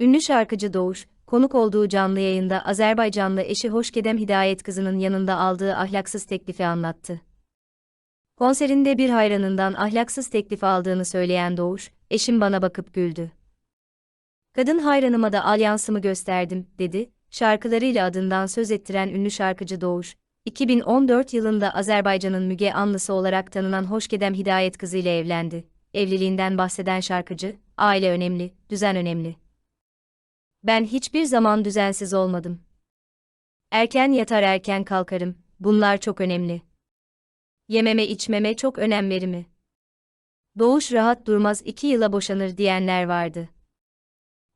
Ünlü şarkıcı Doğuş, konuk olduğu canlı yayında Azerbaycanlı eşi Hoşgedem Hidayet kızının yanında aldığı ahlaksız teklifi anlattı. Konserinde bir hayranından ahlaksız teklif aldığını söyleyen Doğuş, eşim bana bakıp güldü. Kadın hayranıma da alyansımı gösterdim, dedi, şarkılarıyla adından söz ettiren ünlü şarkıcı Doğuş, 2014 yılında Azerbaycan'ın Müge Anlısı olarak tanınan Hoşgedem Hidayet kızı ile evlendi. Evliliğinden bahseden şarkıcı, aile önemli, düzen önemli. Ben hiçbir zaman düzensiz olmadım. Erken yatar erken kalkarım, bunlar çok önemli. Yememe içmeme çok önem verimi. Doğuş rahat durmaz iki yıla boşanır diyenler vardı.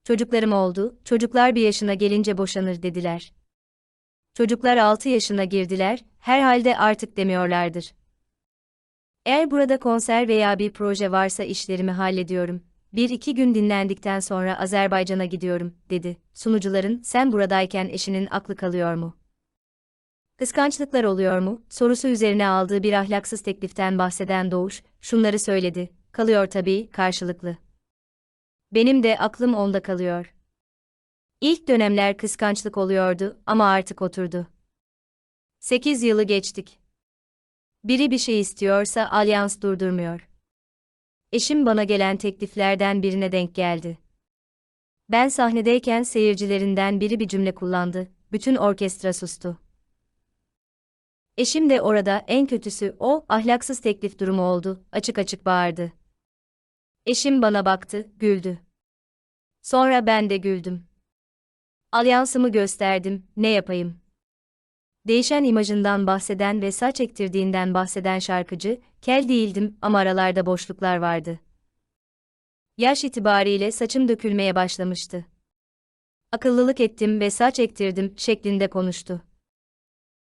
Çocuklarım oldu, çocuklar bir yaşına gelince boşanır dediler. Çocuklar 6 yaşına girdiler, herhalde artık demiyorlardır. Eğer burada konser veya bir proje varsa işlerimi hallediyorum. Bir iki gün dinlendikten sonra Azerbaycan'a gidiyorum, dedi. Sunucuların, sen buradayken eşinin aklı kalıyor mu? Kıskançlıklar oluyor mu? Sorusu üzerine aldığı bir ahlaksız tekliften bahseden Doğuş, şunları söyledi. Kalıyor tabii, karşılıklı. Benim de aklım onda kalıyor. İlk dönemler kıskançlık oluyordu ama artık oturdu. 8 yılı geçtik. Biri bir şey istiyorsa alyans durdurmuyor. Eşim bana gelen tekliflerden birine denk geldi. Ben sahnedeyken seyircilerinden biri bir cümle kullandı, bütün orkestra sustu. Eşim de orada en kötüsü o ahlaksız teklif durumu oldu, açık açık bağırdı. Eşim bana baktı, güldü. Sonra ben de güldüm. Alyansımı gösterdim, ne yapayım? Değişen imajından bahseden ve saç ektirdiğinden bahseden şarkıcı, kel değildim ama aralarda boşluklar vardı. Yaş itibariyle saçım dökülmeye başlamıştı. Akıllılık ettim ve saç ektirdim şeklinde konuştu.